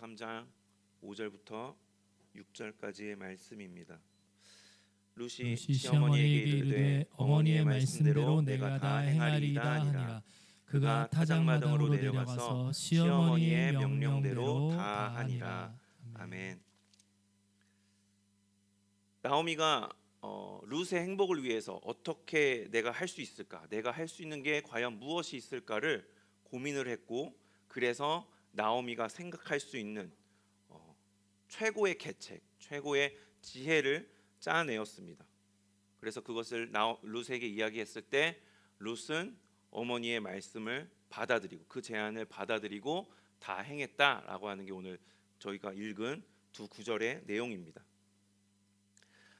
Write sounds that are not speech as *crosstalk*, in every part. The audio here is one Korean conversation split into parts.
3장 5절부터 6절까지의 말씀입니다. 루시 루시 시어머니에게 이르되 어머니의 말씀대로 내가 다 행하리이다 하니라. 그가 타작마당으로 내려가서 시어머니의 명령대로 다 하니라. 아멘. 나오미가 어, 룻의 행복을 위해서 어떻게 내가 할 수 있을까? 내가 할 수 있는 게 과연 무엇이 있을까를 고민을 했고 그래서 나오미가 생각할 수 있는 어, 최고의 계책, 최고의 지혜를 짜내었습니다. 그래서 그것을 나오, 룻에게 이야기했을 때 룻은 어머니의 말씀을 받아들이고 그 제안을 받아들이고 다 행했다라고 하는 게 오늘 저희가 읽은 두 구절의 내용입니다.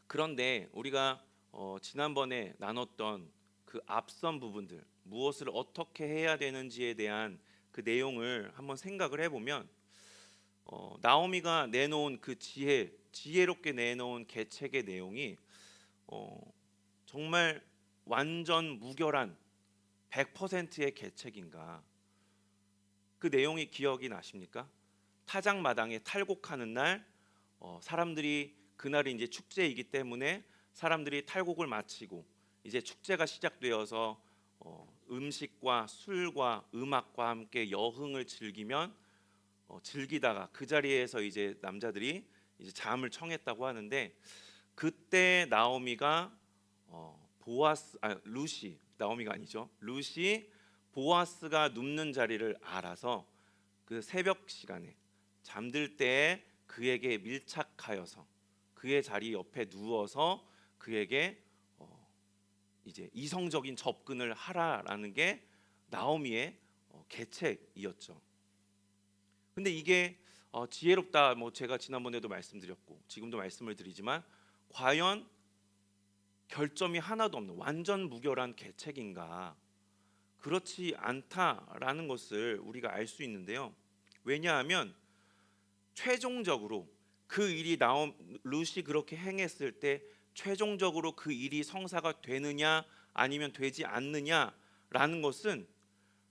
그런데 우리가 어, 지난번에 나눴던 그 앞선 부분들 무엇을 어떻게 해야 되는지에 대한 그 내용을 한번 생각을 해보면 어, 나오미가 내놓은 그 지혜 지혜롭게 내놓은 계책의 내용이 어, 정말 완전 무결한 100%의 계책인가 그 내용이 기억이 나십니까? 타작 마당에 탈곡하는 날 어, 사람들이 그날이 이제 축제이기 때문에 사람들이 탈곡을 마치고 이제 축제가 시작되어서 어, 음식과 술과 음악과 함께 여흥을 즐기면 어, 즐기다가 그 자리에서 이제 남자들이 이제 잠을 청했다고 하는데 그때 나오미가 어, 보아스 아 루시 나오미가 아니죠. 루시 보아스가 눕는 자리를 알아서 그 새벽 시간에 잠들 때에 그에게 밀착하여서 그의 자리 옆에 누워서 그에게 어, 이제 이성적인 접근을 하라라는 게 나오미의 어, 계책이었죠. 근데 이게 어, 지혜롭다 뭐 제가 지난번에도 말씀드렸고 지금도 말씀을 드리지만 과연 결점이 하나도 없는 완전 무결한 계책인가 그렇지 않다라는 것을 우리가 알 수 있는데요. 왜냐하면 최종적으로 그 일이 나옴 룻이 그렇게 행했을 때 최종적으로 그 일이 성사가 되느냐 아니면 되지 않느냐라는 것은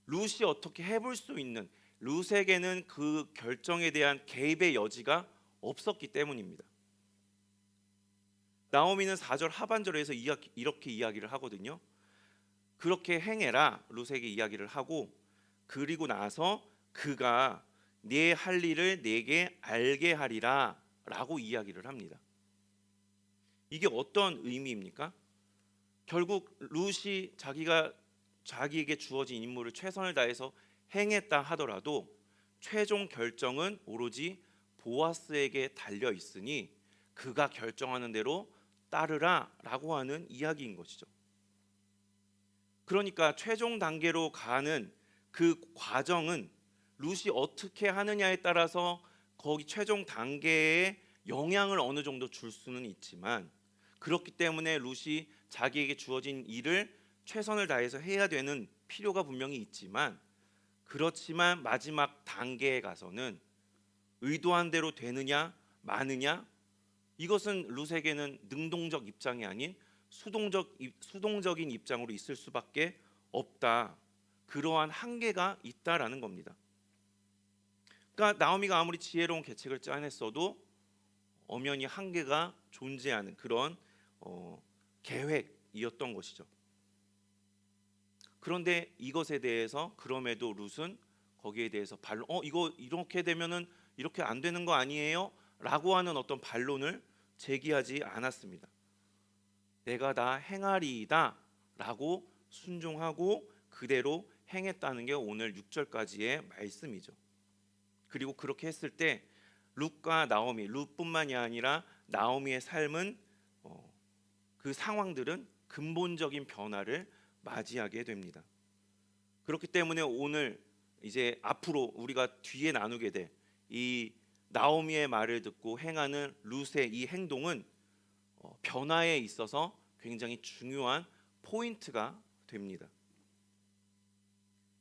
룻이 어떻게 해볼 수 있는 룻에게는 그 결정에 대한 개입의 여지가 없었기 때문입니다. 나오미는 4절 하반절에서 이렇게 이야기를 하거든요. 그렇게 행해라 룻에게 이야기를 하고 그리고 나서 그가 네 할 일을 내게 알게 하리라라고 이야기를 합니다. 이게 어떤 의미입니까? 결국 룻이 자기가 자기에게 주어진 임무를 최선을 다해서 행했다 하더라도 최종 결정은 오로지 보아스에게 달려 있으니 그가 결정하는 대로 따르라라고 하는 이야기인 것이죠. 그러니까 최종 단계로 가는 그 과정은 룻이 어떻게 하느냐에 따라서 거기 최종 단계에 영향을 어느 정도 줄 수는 있지만 그렇기 때문에 룻이 자기에게 주어진 일을 최선을 다해서 해야 되는 필요가 분명히 있지만 그렇지만 마지막 단계에 가서는 의도한 대로 되느냐 마느냐 이것은 룻에게는 능동적 입장이 아닌 수동적 수동적인 입장으로 있을 수밖에 없다. 그러한 한계가 있다라는 겁니다. 그러니까 나오미가 아무리 지혜로운 계책을 짜냈어도 엄연히 한계가 존재하는 그런 어, 계획이었던 것이죠. 그런데 이것에 대해서 그럼에도 룻은 거기에 대해서 반론, 어 이거 이렇게 되면은 이렇게 안 되는 거 아니에요?라고 하는 어떤 반론을 제기하지 않았습니다. 내가 다 행하리이다라고 순종하고 그대로 행했다는 게 오늘 6절까지의 말씀이죠. 그리고 그렇게 했을 때 룻과 나오미, 룻뿐만이 아니라 나오미의 삶은 어, 그 상황들은 근본적인 변화를 맞이하게 됩니다. 그렇기 때문에 오늘 이제 앞으로 우리가 뒤에 나누게 될 이 나오미의 말을 듣고 행하는 룻의 이 행동은 어, 변화에 있어서 굉장히 중요한 포인트가 됩니다.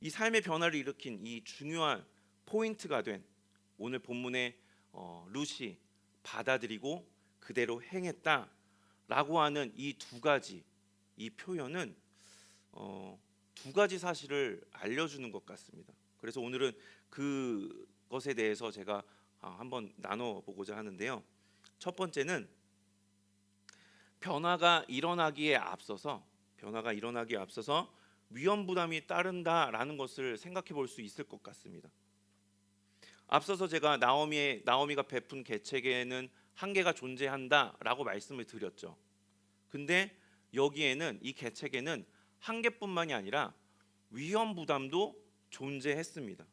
이 삶의 변화를 일으킨 이 중요한 포인트가 된 오늘 본문의 어, 룻이 받아들이고 그대로 행했다 라고 하는 이 두 가지 이 표현은 어, 두 가지 사실을 알려주는 것 같습니다. 그래서 오늘은 그것에 대해서 제가 아, 한번 나눠 보고자 하는데요. 첫 번째는 변화가 일어나기에 앞서서 변화가 일어나기에 앞서서 위험 부담이 따른다라는 것을 생각해 볼 수 있을 것 같습니다. 앞서서 제가 나오미의 나오미가 베푼 계책에는 한계가 존재한다라고 말씀을 드렸죠. 근데 여기에는 이 계책에는 한계뿐만이 아니라 위험 부담도 존재했습니다.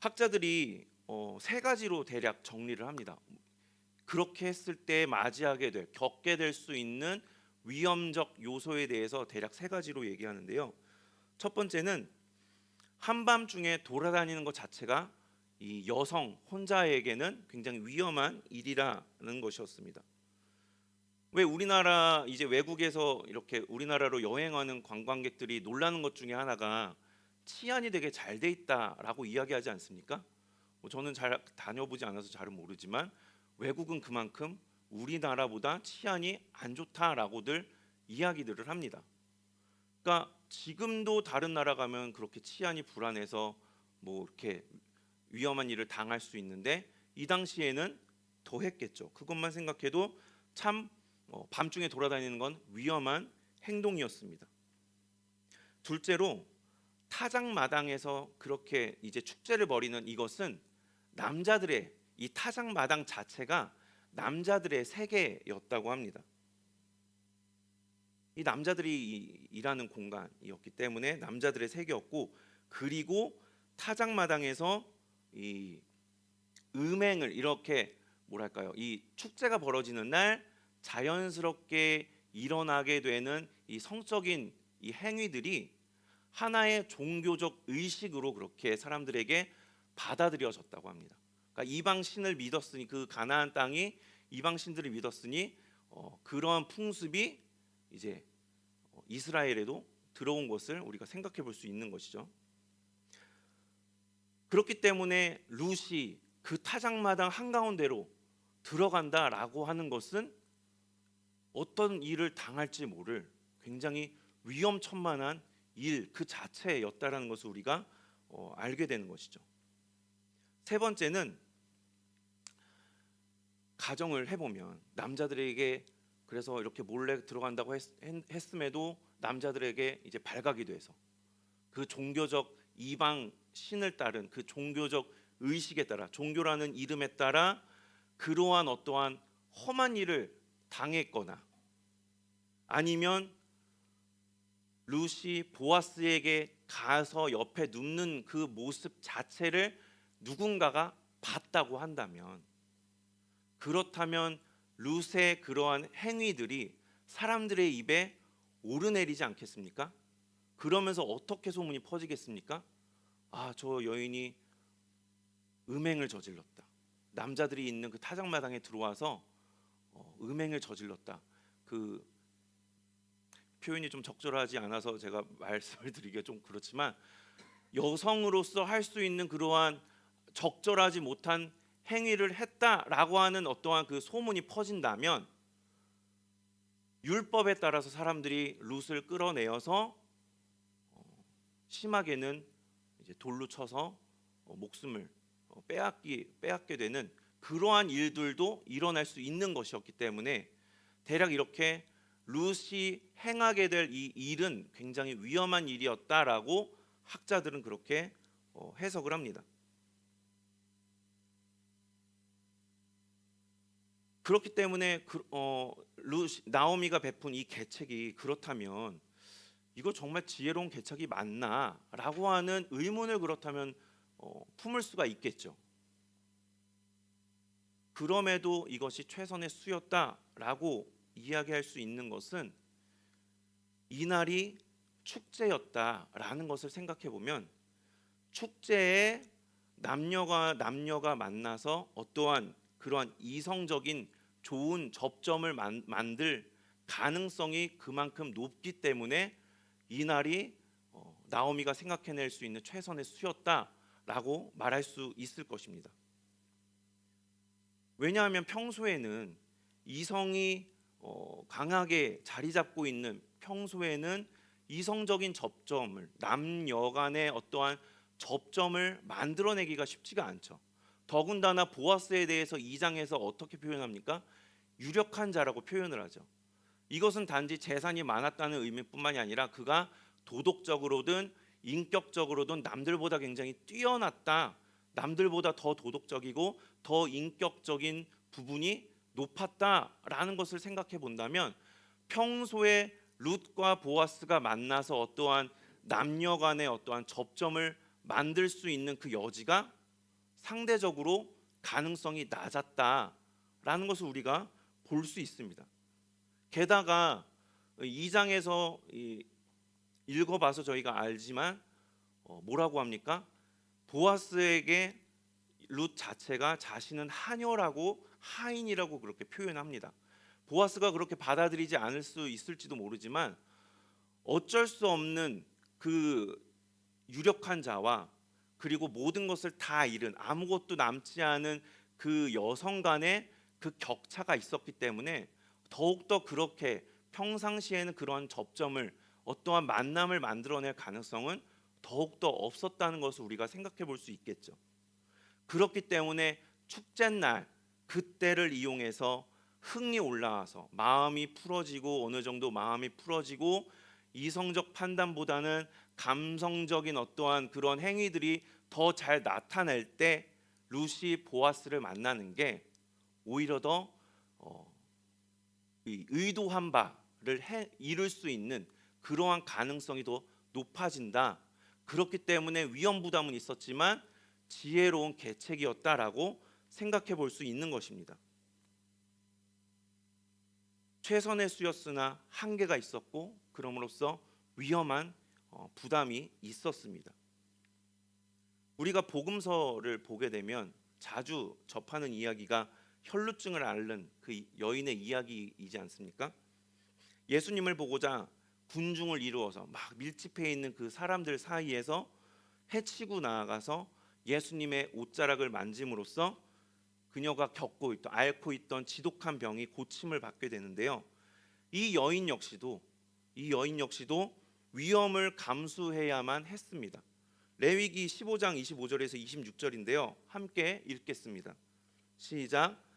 학자들이 어, 세 가지로 대략 정리를 합니다. 그렇게 했을 때 맞이하게 될, 겪게 될 수 있는 위험적 요소에 대해서 대략 세 가지로 얘기하는데요. 첫 번째는 한밤중에 돌아다니는 것 자체가 이 여성 혼자에게는 굉장히 위험한 일이라는 것이었습니다. 왜 우리나라 이제 외국에서 이렇게 우리나라로 여행하는 관광객들이 놀라는 것 중에 하나가 치안이 되게 잘 돼 있다라고 이야기하지 않습니까? 뭐 저는 잘 다녀보지 않아서 잘은 모르지만 외국은 그만큼 우리나라보다 치안이 안 좋다라고들 이야기들을 합니다. 그러니까 지금도 다른 나라 가면 그렇게 치안이 불안해서 뭐 이렇게 위험한 일을 당할 수 있는데 이 당시에는 더 했겠죠. 그것만 생각해도 참 어, 밤중에 돌아다니는 건 위험한 행동이었습니다. 둘째로 타작 마당에서 그렇게 이제 축제를 벌이는 이것은 남자들의 이 타작 마당 자체가 남자들의 세계였다고 합니다. 이 남자들이 이- 일하는 공간이었기 때문에 남자들의 세계였고 그리고 타작 마당에서 이 음행을 이렇게 뭐랄까요 이 축제가 벌어지는 날 자연스럽게 일어나게 되는 이 성적인 이 행위들이 하나의 종교적 의식으로 그렇게 사람들에게 받아들여졌다고 합니다. 그러니까 이방 신을 믿었으니 그 가나안 땅이 이방 신들을 믿었으니 어, 그러한 풍습이 이제 어, 이스라엘에도 들어온 것을 우리가 생각해 볼 수 있는 것이죠. 그렇기 때문에 룻이 그 타작마당 한가운데로 들어간다라고 하는 것은 어떤 일을 당할지 모를 굉장히 위험천만한 일 그 자체였다라는 것을 우리가 어, 알게 되는 것이죠. 세 번째는 가정을 해보면 남자들에게 그래서 이렇게 몰래 들어간다고 했, 했음에도 남자들에게 이제 발각이 돼서 그 종교적 이방 신을 따른 그 종교적 의식에 따라 종교라는 이름에 따라 그러한 어떠한 험한 일을 당했거나 아니면 루시 보아스에게 가서 옆에 눕는 그 모습 자체를 누군가가 봤다고 한다면 그렇다면 룻의 그러한 행위들이 사람들의 입에 오르내리지 않겠습니까? 그러면서 어떻게 소문이 퍼지겠습니까? 아, 저 여인이 음행을 저질렀다. 남자들이 있는 그 타작마당에 들어와서 어, 음행을 저질렀다. 그 표현이 좀 적절하지 않아서 제가 *laughs* 말씀을 드리기가 좀 그렇지만 여성으로서 할 수 있는 그러한 적절하지 못한 행위를 했다라고 하는 어떠한 그 소문이 퍼진다면 율법에 따라서 사람들이 룻을 끌어내어서 어, 심하게는 이제 돌로 쳐서 어, 목숨을 어, 빼앗기 빼앗게 되는 그러한 일들도 일어날 수 있는 것이었기 때문에 대략 이렇게 룻이 행하게 될 이 일은 굉장히 위험한 일이었다라고 학자들은 그렇게 어, 해석을 합니다. 그렇기 때문에 그, 어, 룻 나오미가 베푼 이 계책이 그렇다면 이거 정말 지혜로운 계책이 맞나라고 하는 의문을 그렇다면 어, 품을 수가 있겠죠. 그럼에도 이것이 최선의 수였다라고 이야기할 수 있는 것은 이날이 축제였다라는 것을 생각해 보면 축제에 남녀가 남녀가 만나서 어떠한 그러한 이성적인 좋은 접점을 만, 만들 가능성이 그만큼 높기 때문에 이 날이 어, 나오미가 생각해낼 수 있는 최선의 수였다라고 말할 수 있을 것입니다. 왜냐하면 평소에는 이성이 어, 강하게 자리 잡고 있는 평소에는 이성적인 접점을 남녀 간의 어떠한 접점을 만들어내기가 쉽지가 않죠. 더군다나 보아스에 대해서 2장에서 어떻게 표현합니까? 유력한 자라고 표현을 하죠. 이것은 단지 재산이 많았다는 의미뿐만이 아니라 그가 도덕적으로든 인격적으로든 남들보다 굉장히 뛰어났다. 남들보다 더 도덕적이고 더 인격적인 부분이 높았다라는 것을 생각해 본다면 평소에 룻과 보아스가 만나서 어떠한 남녀 간의 어떠한 접점을 만들 수 있는 그 여지가 상대적으로 가능성이 낮았다라는 것을 우리가 볼 수 있습니다. 게다가 이 장에서 이 읽어봐서 저희가 알지만 어, 뭐라고 합니까? 보아스에게 룻 자체가 자신은 하녀라고 하인이라고 그렇게 표현합니다. 보아스가 그렇게 받아들이지 않을 수 있을지도 모르지만 어쩔 수 없는 그 유력한 자와 그리고 모든 것을 다 잃은 아무것도 남지 않은 그 여성 간의 그 격차가 있었기 때문에 더욱더 그렇게 평상시에는 그러한 접점을 어떠한 만남을 만들어낼 가능성은 더욱더 없었다는 것을 우리가 생각해 볼 수 있겠죠. 그렇기 때문에 축제날 그때를 이용해서 흥이 올라와서 마음이 풀어지고 어느 정도 마음이 풀어지고 이성적 판단보다는 감성적인 어떠한 그런 행위들이 더 잘 나타낼 때 루시 보아스를 만나는 게 오히려 더 어, 이 의도한 바를 해, 이룰 수 있는 그러한 가능성이 더 높아진다. 그렇기 때문에 위험 부담은 있었지만 지혜로운 계책이었다라고 생각해 볼 수 있는 것입니다. 최선의 수였으나 한계가 있었고 그럼으로써 위험한 어, 부담이 있었습니다. 우리가 복음서를 보게 되면 자주 접하는 이야기가 혈루증을 앓는 그 여인의 이야기이지 않습니까? 예수님을 보고자 군중을 이루어서 막 밀집해 있는 그 사람들 사이에서 해치고 나아가서 예수님의 옷자락을 만짐으로써 그녀가 겪고 있던 앓고 있던 지독한 병이 고침을 받게 되는데요. 이 여인 역시도 이 여인 역시도 위험을 감수해야만 했습니다. 레위기 15장 25절에서 26절인데요. 함께 읽겠습니다. 시작.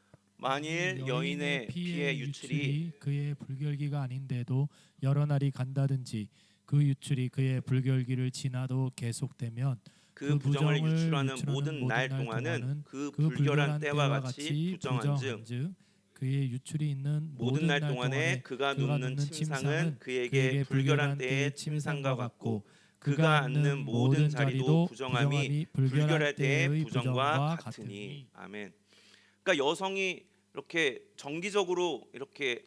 만일 여인의 피의 유출이 그의 불결기가 아닌데도 여러 날이 간다든지 그 유출이 그의 불결기를 지나도 계속되면 그 부정을 유출하는 모든 날 동안은 그 불결한 때와 같이 부정한즉 즉 그의 유출이 있는 모든 날 동안에 그가 눕는 침상은 그에게 불결한 때의 침상과 같고 그가 앉는 모든 자리도 부정함이 불결할 때의 부정과 같으니 아멘. 그러니까 여성이 이렇게 정기적으로 이렇게,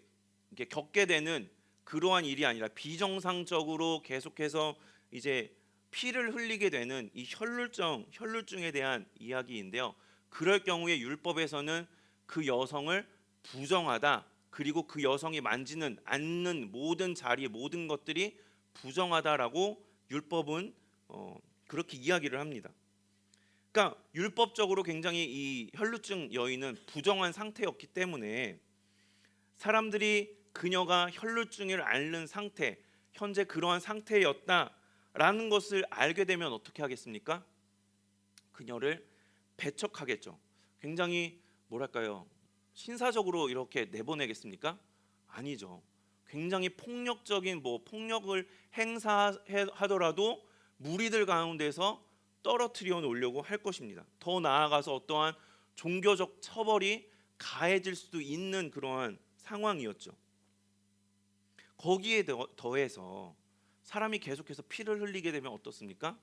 이렇게 겪게 되는 그러한 일이 아니라 비정상적으로 계속해서 이제 피를 흘리게 되는 이 혈루증, 혈루증에 대한 이야기인데요. 그럴 경우에 율법에서는 그 여성을 부정하다 그리고 그 여성이 만지는 앉는 모든 자리 모든 것들이 부정하다라고 율법은 어, 그렇게 이야기를 합니다. 그러니까 율법적으로 굉장히 이 혈루증 여인은 부정한 상태였기 때문에 사람들이 그녀가 혈루증을 앓는 상태, 현재 그러한 상태였다라는 것을 알게 되면 어떻게 하겠습니까? 그녀를 배척하겠죠. 굉장히 뭐랄까요? 신사적으로 이렇게 내보내겠습니까? 아니죠. 굉장히 폭력적인 뭐 폭력을 행사하더라도 무리들 가운데서 떨어뜨려 놓으려고 할 것입니다. 더 나아가서 어떠한 종교적 처벌이 가해질 수도 있는 그러한 상황이었죠. 거기에 더해서 사람이 계속해서 피를 흘리게 되면 어떻습니까?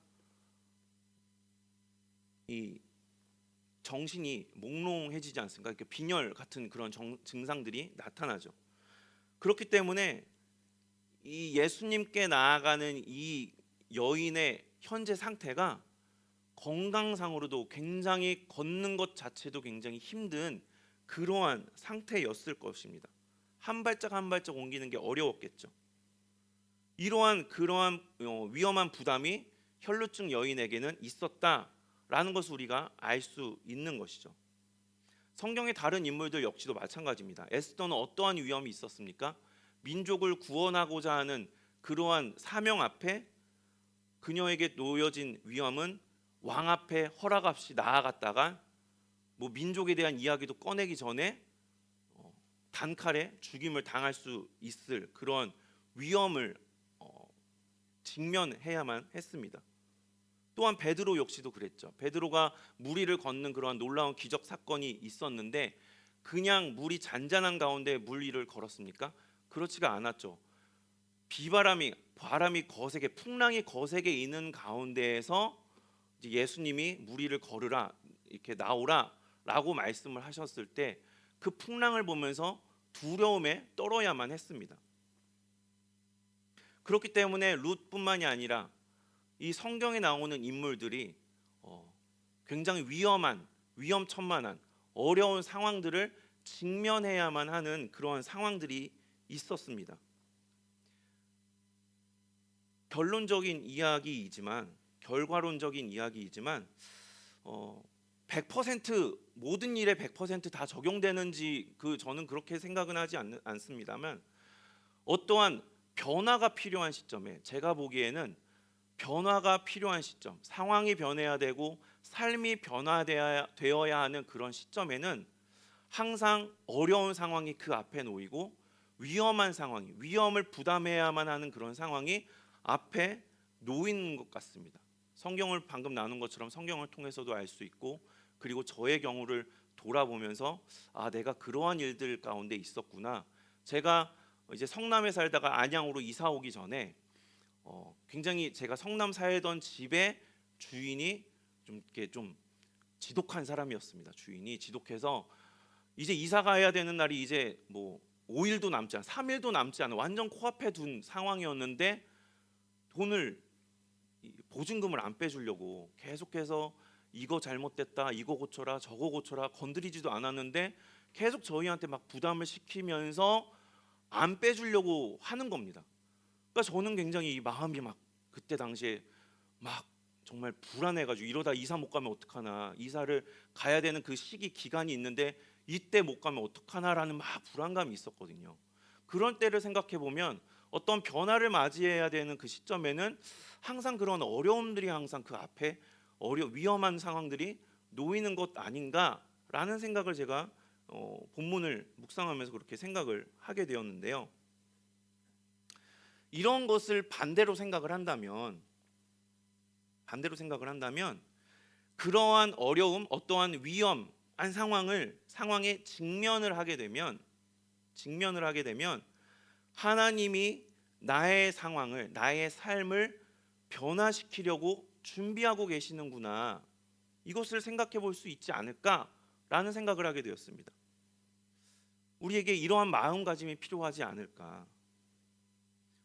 이 정신이 몽롱해지지 않습니까? 이렇게 빈혈 같은 그런 정, 증상들이 나타나죠. 그렇기 때문에 이 예수님께 나아가는 이 여인의 현재 상태가 건강상으로도 굉장히 걷는 것 자체도 굉장히 힘든 그러한 상태였을 것입니다. 한 발짝 한 발짝 옮기는 게 어려웠겠죠. 이러한 그러한 어, 위험한 부담이 혈루증 여인에게는 있었다라는 것을 우리가 알 수 있는 것이죠. 성경의 다른 인물들 역시도 마찬가지입니다. 에스더는 어떠한 위험이 있었습니까? 민족을 구원하고자 하는 그러한 사명 앞에 그녀에게 놓여진 위험은 왕 앞에 허락 없이 나아갔다가 뭐 민족에 대한 이야기도 꺼내기 전에 어, 단칼에 죽임을 당할 수 있을 그런 위험을 어, 직면해야만 했습니다. 또한 베드로 역시도 그랬죠. 베드로가 무리를 걷는 그러한 놀라운 기적 사건이 있었는데 그냥 물이 잔잔한 가운데 물 위를 걸었습니까? 그렇지가 않았죠. 비바람이 바람이 거세게 풍랑이 거세게 있는 가운데에서 이제 예수님이 무리를 걸으라 이렇게 나오라라고 말씀을 하셨을 때 그 풍랑을 보면서 두려움에 떨어야만 했습니다. 그렇기 때문에 룻뿐만이 아니라 이 성경에 나오는 인물들이 어, 굉장히 위험한 위험천만한 어려운 상황들을 직면해야만 하는 그러한 상황들이 있었습니다. 결론적인 이야기이지만 결과론적인 이야기이지만 어, 100% 모든 일에 100%다 적용되는지 그 저는 그렇게 생각은 하지 않, 않습니다만 어떠한 변화가 필요한 시점에 제가 보기에는 변화가 필요한 시점, 상황이 변해야 되고 삶이 변화되어야 되어야 하는 그런 시점에는 항상 어려운 상황이 그 앞에 놓이고 위험한 상황이 위험을 부담해야만 하는 그런 상황이 앞에 놓이는 것 같습니다. 성경을 방금 나눈 것처럼 성경을 통해서도 알 수 있고 그리고 저의 경우를 돌아보면서 아 내가 그러한 일들 가운데 있었구나. 제가 이제 성남에 살다가 안양으로 이사 오기 전에 어, 굉장히 제가 성남 살던 집의 주인이 좀 이렇게 좀 지독한 사람이었습니다. 주인이 지독해서 이제 이사 가야 되는 날이 이제 뭐 5일도 남지 않, 3일도 남지 않은 완전 코앞에 둔 상황이었는데 돈을 이 보증금을 안 빼주려고 계속해서 이거 잘못됐다, 이거 고쳐라, 저거 고쳐라 건드리지도 않았는데 계속 저희한테 막 부담을 시키면서 안 빼주려고 하는 겁니다. 그러니까 저는 굉장히 이 마음이 막 그때 당시에 막 정말 불안해가지고 이러다 이사 못 가면 어떡하나 이사를 가야 되는 그 시기 기간이 있는데 이때 못 가면 어떡하나라는 막 불안감이 있었거든요. 그런 때를 생각해 보면 어떤 변화를 맞이해야 되는 그 시점에는 항상 그런 어려움들이 항상 그 앞에 어려 위험한 상황들이 놓이는 것 아닌가라는 생각을 제가 어, 본문을 묵상하면서 그렇게 생각을 하게 되었는데요. 이런 것을 반대로 생각을 한다면 반대로 생각을 한다면 그러한 어려움, 어떠한 위험한 상황을 상황에 직면을 하게 되면 직면을 하게 되면 하나님이 나의 상황을 나의 삶을 변화시키려고 준비하고 계시는구나. 이것을 생각해 볼 수 있지 않을까라는 생각을 하게 되었습니다. 우리에게 이러한 마음가짐이 필요하지 않을까?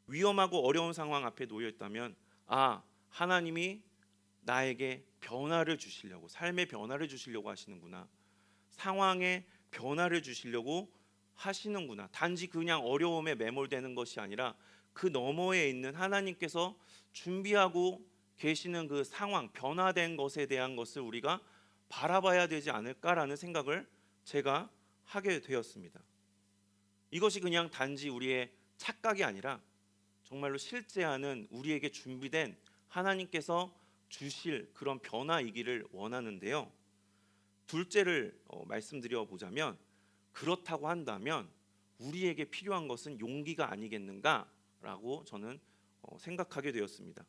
위험하고 어려운 상황 앞에 놓여 있다면 아, 하나님이 나에게 변화를 주시려고 삶의 변화를 주시려고 하시는구나. 상황에 변화를 주시려고 하시는구나. 단지 그냥 어려움에 매몰되는 것이 아니라 그 너머에 있는 하나님께서 준비하고 계시는 그 상황, 변화된 것에 대한 것을 우리가 바라봐야 되지 않을까라는 생각을 제가 하게 되었습니다. 이것이 그냥 단지 우리의 착각이 아니라 정말로 실제하는 우리에게 준비된 하나님께서 주실 그런 변화이기를 원하는데요. 둘째를 어, 말씀드려 보자면 그렇다고 한다면 우리에게 필요한 것은 용기가 아니겠는가라고 저는 어, 생각하게 되었습니다.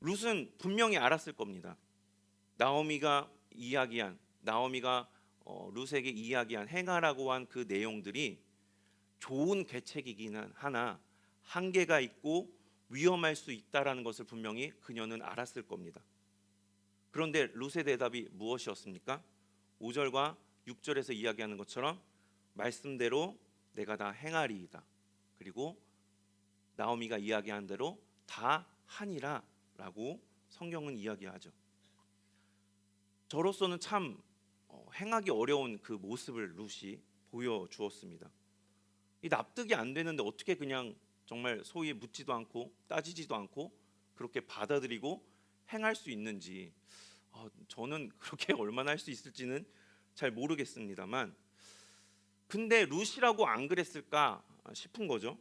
룻은 분명히 알았을 겁니다. 나오미가 이야기한 나오미가 어, 룻에게 이야기한 행하라고 한 그 내용들이 좋은 계책이기는 하나 한계가 있고 위험할 수 있다라는 것을 분명히 그녀는 알았을 겁니다. 그런데 룻의 대답이 무엇이었습니까? 5절과 6절에서 이야기하는 것처럼 말씀대로 내가 다 행하리이다. 그리고 나오미가 이야기한 대로 다 하니라라고 성경은 이야기하죠. 저로서는 참 어, 행하기 어려운 그 모습을 룻이 보여 주었습니다. 이 납득이 안 되는데 어떻게 그냥 정말 소위 묻지도 않고 따지지도 않고 그렇게 받아들이고 행할 수 있는지 어, 저는 *laughs* 그렇게 얼마나 할 수 있을지는 잘 모르겠습니다만 근데 룻이라고 안 그랬을까 싶은 거죠.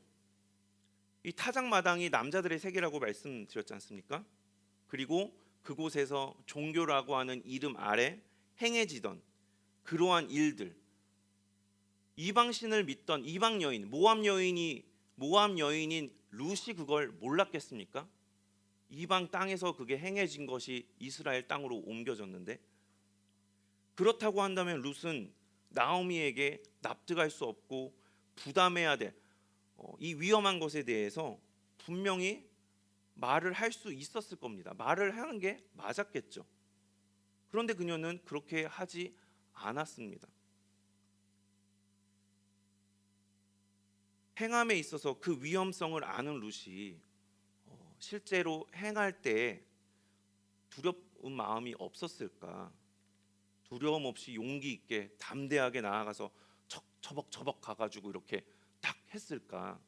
이 타작마당이 남자들의 세계라고 말씀드렸지 않습니까? 그리고 그곳에서 종교라고 하는 이름 아래 행해지던 그러한 일들 이방 신을 믿던 이방 여인 모함 여인이 모함 여인인 룻이 그걸 몰랐겠습니까? 이방 땅에서 그게 행해진 것이 이스라엘 땅으로 옮겨졌는데 그렇다고 한다면 룻은 나오미에게 납득할 수 없고 부담해야 될 어, 이 위험한 것에 대해서 분명히 말을 할 수 있었을 겁니다. 말을 하는 게 맞았겠죠. 그런데 그녀는 그렇게 하지 않았습니다. 행함에 있어서 그 위험성을 아는 룻이 어, 실제로 행할 때 두려운 마음이 없었을까? 두려움 없이 용기 있게 담대하게 나아가서 척 처벅처벅 가가지고 이렇게 딱 했을까?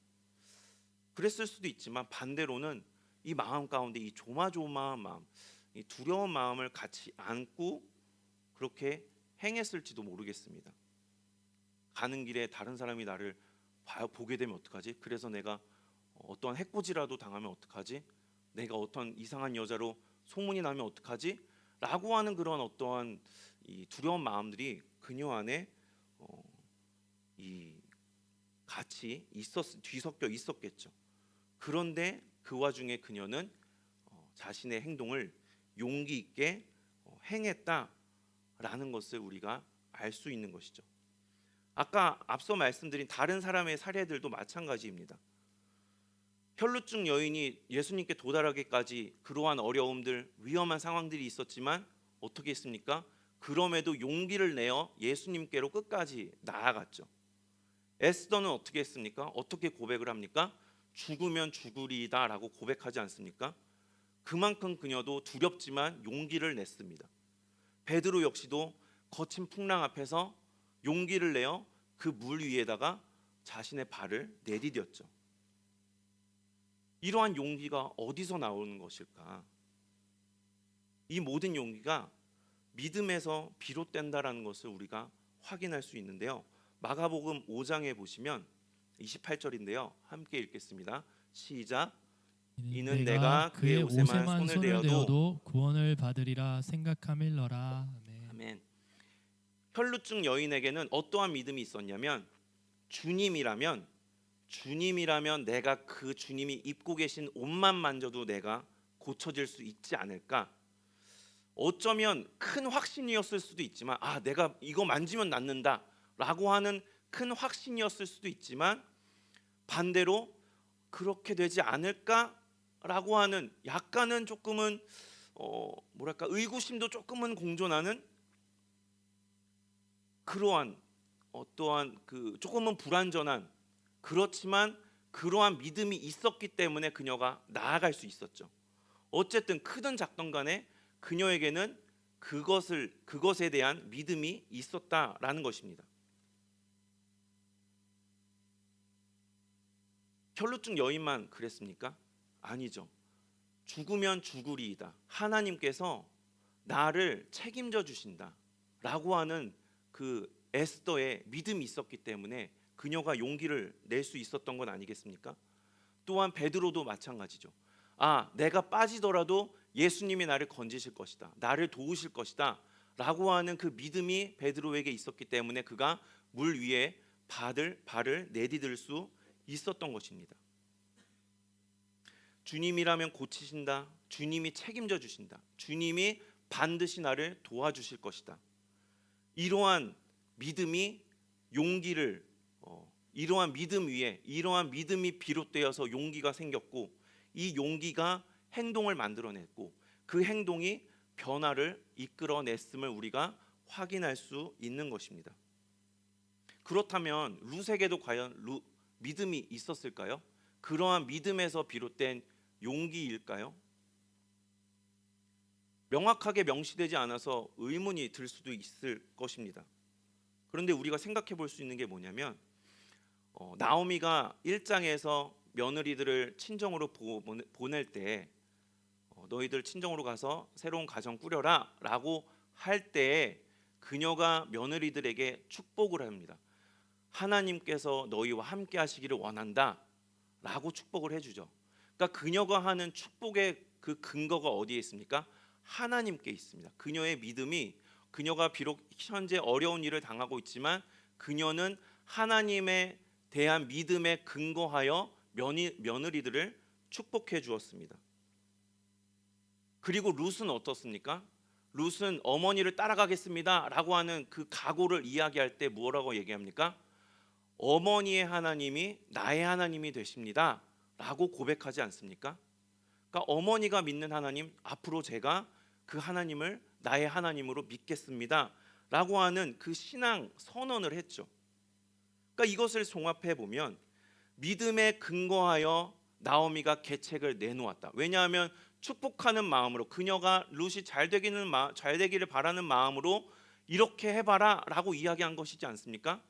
그랬을 수도 있지만 반대로는 이 마음 가운데 이 조마조마한 마음, 이 두려운 마음을 같이 안고 그렇게 행했을지도 모르겠습니다. 가는 길에 다른 사람이 나를 봐 보게 되면 어떡하지? 그래서 내가 어떠한 해코지라도 당하면 어떡하지? 내가 어떤 이상한 여자로 소문이 나면 어떡하지? 라고 하는 그런 어떠한 이 두려운 마음들이 그녀 안에 어, 이 같이 있었 뒤섞여 있었겠죠. 그런데 그 와중에 그녀는 어, 자신의 행동을 용기 있게 어, 행했다라는 것을 우리가 알 수 있는 것이죠. 아까 앞서 말씀드린 다른 사람의 사례들도 마찬가지입니다. 혈루증 여인이 예수님께 도달하기까지 그러한 어려움들, 위험한 상황들이 있었지만 어떻게 했습니까? 그럼에도 용기를 내어 예수님께로 끝까지 나아갔죠. 에스더는 어떻게 했습니까? 어떻게 고백을 합니까? 죽으면 죽으리다라고 고백하지 않습니까? 그만큼 그녀도 두렵지만 용기를 냈습니다. 베드로 역시도 거친 풍랑 앞에서 용기를 내어 그 물 위에다가 자신의 발을 내디뎠죠. 이러한 용기가 어디서 나오는 것일까? 이 모든 용기가 믿음에서 비롯된다라는 것을 우리가 확인할 수 있는데요. 마가복음 5장에 보시면 28절인데요. 함께 읽겠습니다. 시작. 이는 내가 그의 옷에만 손을 대어도 구원을 받으리라 생각함일러라. 아멘. 아멘. 혈루증 여인에게는 어떠한 믿음이 있었냐면 주님이라면 주님이라면 내가 그 주님이 입고 계신 옷만 만져도 내가 고쳐질 수 있지 않을까? 어쩌면 큰 확신이었을 수도 있지만 아 내가 이거 만지면 낫는다라고 하는 큰 확신이었을 수도 있지만 반대로 그렇게 되지 않을까라고 하는 약간은 조금은 어 뭐랄까 의구심도 조금은 공존하는 그러한 어떠한 그 조금은 불완전한 그렇지만 그러한 믿음이 있었기 때문에 그녀가 나아갈 수 있었죠. 어쨌든 크든 작든 간에 그녀에게는 그것을 그것에 대한 믿음이 있었다라는 것입니다. 혈루증 여인만 그랬습니까? 아니죠. 죽으면 죽으리이다. 하나님께서 나를 책임져 주신다라고 하는 그 에스더의 믿음이 있었기 때문에 그녀가 용기를 낼 수 있었던 건 아니겠습니까? 또한 베드로도 마찬가지죠. 아, 내가 빠지더라도 예수님이 나를 건지실 것이다. 나를 도우실 것이다. 라고 하는 그 믿음이 베드로에게 있었기 때문에 그가 물 위에 발을 발을 내디딜 수 있었던 것입니다. 주님이라면 고치신다. 주님이 책임져 주신다. 주님이 반드시 나를 도와주실 것이다. 이러한 믿음이 용기를 어, 이러한 믿음 위에 이러한 믿음이 비롯되어서 용기가 생겼고 이 용기가 행동을 만들어냈고 그 행동이 변화를 이끌어냈음을 우리가 확인할 수 있는 것입니다. 그렇다면 룻에게도 과연 루, 믿음이 있었을까요? 그러한 믿음에서 비롯된 용기일까요? 명확하게 명시되지 않아서 의문이 들 수도 있을 것입니다. 그런데 우리가 생각해 볼 수 있는 게 뭐냐면 어, 나오미가 1장에서 며느리들을 친정으로 보, 보낼 때 어, 너희들 친정으로 가서 새로운 가정 꾸려라 라고 할때 그녀가 며느리들에게 축복을 합니다. 하나님께서 너희와 함께 하시기를 원한다 라고 축복을 해주죠. 그러니까 그녀가 하는 축복의 그 근거가 어디에 있습니까? 하나님께 있습니다. 그녀의 믿음이 그녀가 비록 현재 어려운 일을 당하고 있지만 그녀는 하나님에 대한 믿음에 근거하여 며니, 며느리들을 축복해 주었습니다. 그리고 룻은 어떻습니까? 룻은 어머니를 따라가겠습니다라고 하는 그 각오를 이야기할 때 뭐라고 얘기합니까? 어머니의 하나님이 나의 하나님이 되십니다라고 고백하지 않습니까? 그러니까 어머니가 믿는 하나님 앞으로 제가 그 하나님을 나의 하나님으로 믿겠습니다라고 하는 그 신앙 선언을 했죠. 그러니까 이것을 종합해 보면 믿음에 근거하여 나오미가 계책을 내놓았다. 왜냐하면 축복하는 마음으로 그녀가 룻이 잘 되기는 마, 잘 되기를 바라는 마음으로 이렇게 해봐라라고 이야기한 것이지 않습니까?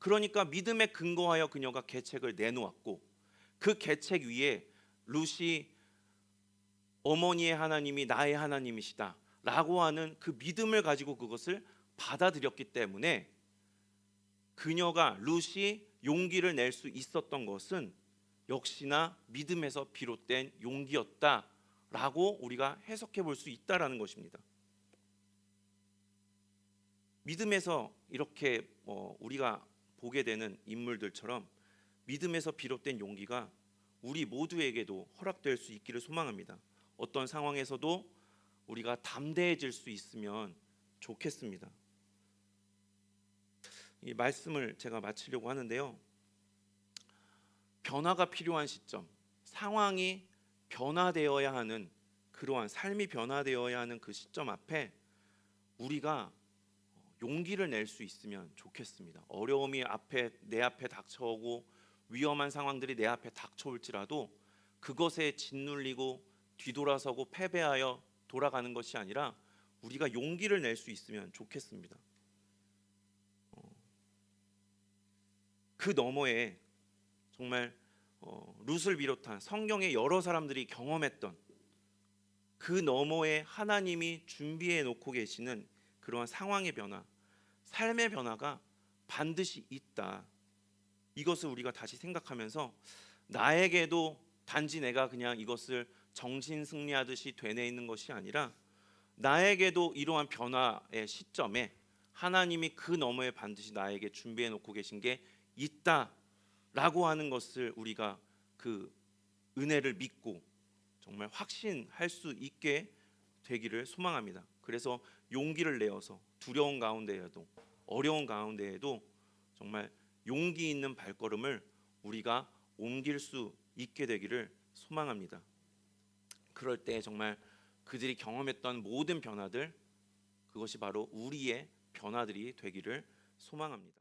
그러니까 믿음에 근거하여 그녀가 계책을 내놓았고 그 계책 위에 룻이 어머니의 하나님이 나의 하나님이시다라고 하는 그 믿음을 가지고 그것을 받아들였기 때문에 그녀가 룻이 용기를 낼 수 있었던 것은 역시나 믿음에서 비롯된 용기였다라고 우리가 해석해 볼 수 있다라는 것입니다. 믿음에서 이렇게 뭐 우리가 보게 되는 인물들처럼 믿음에서 비롯된 용기가 우리 모두에게도 허락될 수 있기를 소망합니다. 어떤 상황에서도 우리가 담대해질 수 있으면 좋겠습니다. 이 말씀을 제가 마치려고 하는데요. 변화가 필요한 시점, 상황이 변화되어야 하는 그러한 삶이 변화되어야 하는 그 시점 앞에 우리가 용기를 낼 수 있으면 좋겠습니다. 어려움이 앞에 내 앞에 닥쳐오고 위험한 상황들이 내 앞에 닥쳐올지라도 그것에 짓눌리고 뒤돌아서고 패배하여 돌아가는 것이 아니라 우리가 용기를 낼 수 있으면 좋겠습니다. 그 너머에 정말 어, 룻을 비롯한 성경의 여러 사람들이 경험했던 그 너머에 하나님이 준비해 놓고 계시는 그러한 상황의 변화, 삶의 변화가 반드시 있다. 이것을 우리가 다시 생각하면서 나에게도 단지 내가 그냥 이것을 정신 승리하듯이 되뇌 있는 것이 아니라 나에게도 이러한 변화의 시점에 하나님이 그 너머에 반드시 나에게 준비해 놓고 계신 게 있다라고 하는 것을 우리가 그 은혜를 믿고 정말 확신할 수 있게 되기를 소망합니다. 그래서 용기를 내어서 두려운 가운데에도 어려운 가운데에도 정말 용기 있는 발걸음을 우리가 옮길 수 있게 되기를 소망합니다. 그럴 때 정말 그들이 경험했던 모든 변화들 그것이 바로 우리의 변화들이 되기를 소망합니다.